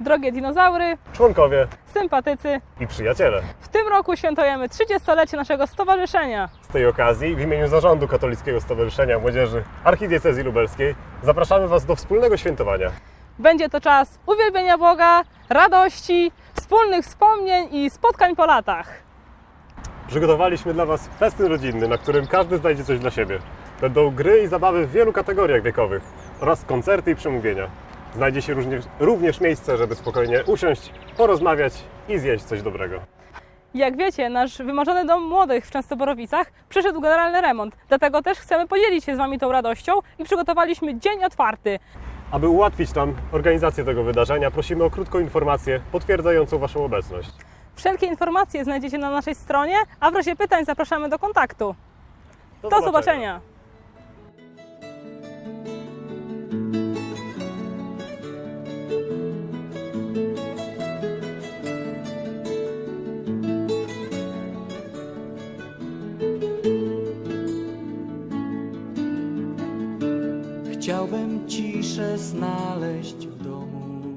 Drogie dinozaury, Członkowie sympatycy, i przyjaciele. w tym roku świętujemy 30-lecie naszego stowarzyszenia. Z tej okazji w imieniu Zarządu Katolickiego Stowarzyszenia Młodzieży Archidiecezji Lubelskiej zapraszamy Was do wspólnego świętowania. Będzie to czas uwielbienia Boga, radości, wspólnych wspomnień i spotkań po latach. Przygotowaliśmy dla Was festyn rodzinny, na którym każdy znajdzie coś dla siebie. Będą gry i zabawy w wielu kategoriach wiekowych oraz koncerty i przemówienia. Znajdzie się również, również miejsce, żeby spokojnie usiąść, porozmawiać i zjeść coś dobrego. Jak wiecie, nasz wymarzony dom młodych w Częstoborowicach przeszedł generalny remont, dlatego też chcemy podzielić się z Wami tą radością i przygotowaliśmy dzień otwarty. Aby ułatwić nam organizację tego wydarzenia, prosimy o krótką informację potwierdzającą Waszą obecność. Wszelkie informacje znajdziecie na naszej stronie, a w razie pytań zapraszamy do kontaktu. Do zobaczenia. Chciałbym ciszę znaleźć w domu